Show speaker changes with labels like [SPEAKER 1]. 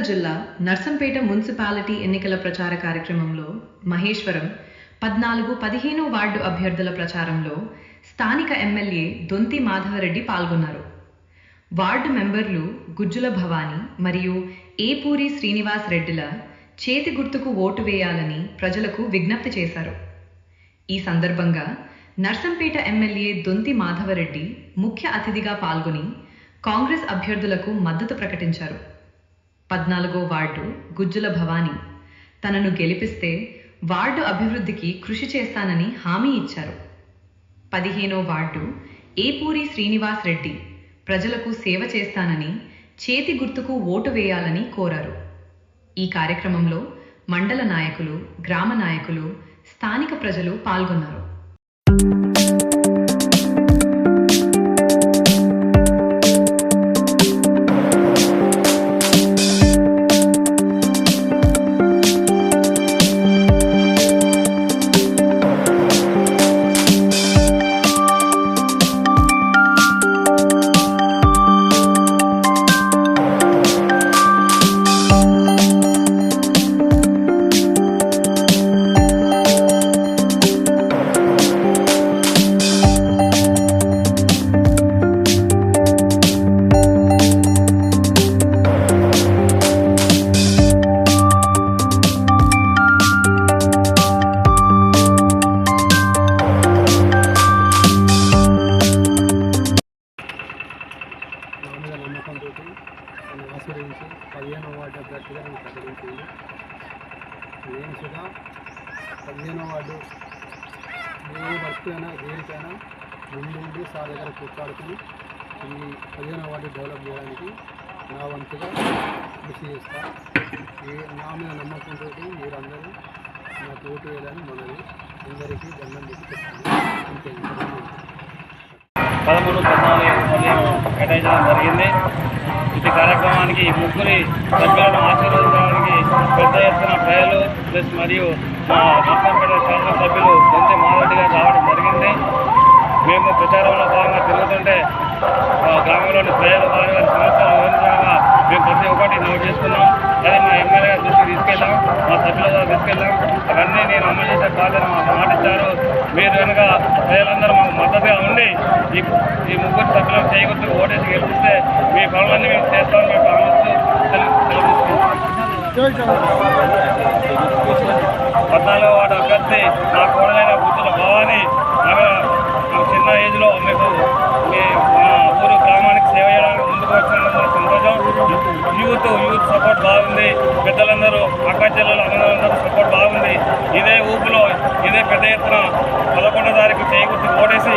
[SPEAKER 1] జిల్లా నర్సంపేట మున్సిపాలిటీ ఎన్నికల ప్రచార కార్యక్రమంలో మహేశ్వరం పద్నాలుగు పదిహేను వార్డు అభ్యర్థుల ప్రచారంలో స్థానిక ఎమ్మెల్యే దొంతి మాధవరెడ్డి పాల్గొన్నారు. వార్డు మెంబర్లు గుజ్జుల భవానీ మరియు ఏపూరి శ్రీనివాస్ రెడ్డిల చేతి గుర్తుకు ఓటు వేయాలని ప్రజలకు విజ్ఞప్తి చేశారు. ఈ సందర్భంగా నర్సంపేట ఎమ్మెల్యే దొంతి మాధవరెడ్డి ముఖ్య అతిథిగా పాల్గొని కాంగ్రెస్ అభ్యర్థులకు మద్దతు ప్రకటించారు. పద్నాలుగో వార్డు గుజ్జుల భవానీ. తనను గెలిపిస్తే వార్డు అభివృద్ధికి కృషి చేస్తానని హామీ ఇచ్చారు. పదిహేనో వార్డు ఏపూరి శ్రీనివాస్ రెడ్డి. ప్రజలకు సేవ చేస్తానని చేతి గుర్తుకు ఓటు వేయాలని కోరారు. ఈ కార్యక్రమంలో మండల నాయకులు గ్రామ నాయకులు స్థానిక ప్రజలు పాల్గొన్నారు.
[SPEAKER 2] నన్ను ఆశీర్వదించి వార్డు అభ్యర్థిగా నేను ప్రకటించింది. నేను సుధా పదిహేనో వార్డు ఏ వర్క్ అయినా దేనికైనా ముందుండి సార్ దగ్గర కూర్చాడుకుని ఈ పదిహేనో వార్డు డెవలప్ చేయడానికి నా వంతుగా కృషి చేస్తా. ఏ నా మీద నమ్మకంతో మీరందరూ నాకు ఓటు వేయాలని మనది అందరికీ దండం పెట్టి చెప్తాను.
[SPEAKER 3] పదమూడు పద్నాలుగు పదిహేను కేటాయించడం జరిగింది. ఈ కార్యక్రమానికి ముగ్గురి సభ్యులను ఆశీర్వదించడానికి పెద్ద ఎత్తున ప్రజలు ప్లస్ మరియు మా నర్సంపేట శాసనసభ్యులు దొంతి మాధవరెడ్డి గారు రావడం జరిగింది. మేము ప్రచారంలో భాగంగా తిరుగుతుంటే గ్రామంలోని ప్రజలు వారి వారి సమస్యలు వివరించగా మేము ప్రతి ఒక్కటి నోట్ చేసుకున్నాం. అదే మా ఎమ్మెల్యే గారి దృష్టికి తీసుకెళ్ళాం మా సభ్యుల ద్వారా తీసుకెళ్ళాం అవన్నీ నేను అమలు చేసే బాధ్యత మాకు మాటిచ్చారు. మీరు కనుక ప్రజలందరూ మాకు మద్దతుగా ఉండి ఈ ఈ ముగ్గురు సభ్యులను చేయగొట్టు ఓటేసి గెలిపిస్తే మీ పనులన్నీ మేము చేస్తామని మేము ప్రామిస్తూ పద్నాలుగో వాడు అభ్యర్థి నా కోడలైన ఇదే పెద్ద ఎత్తున పదకొండో తారీఖు చేయకూర్చి ఓటేసి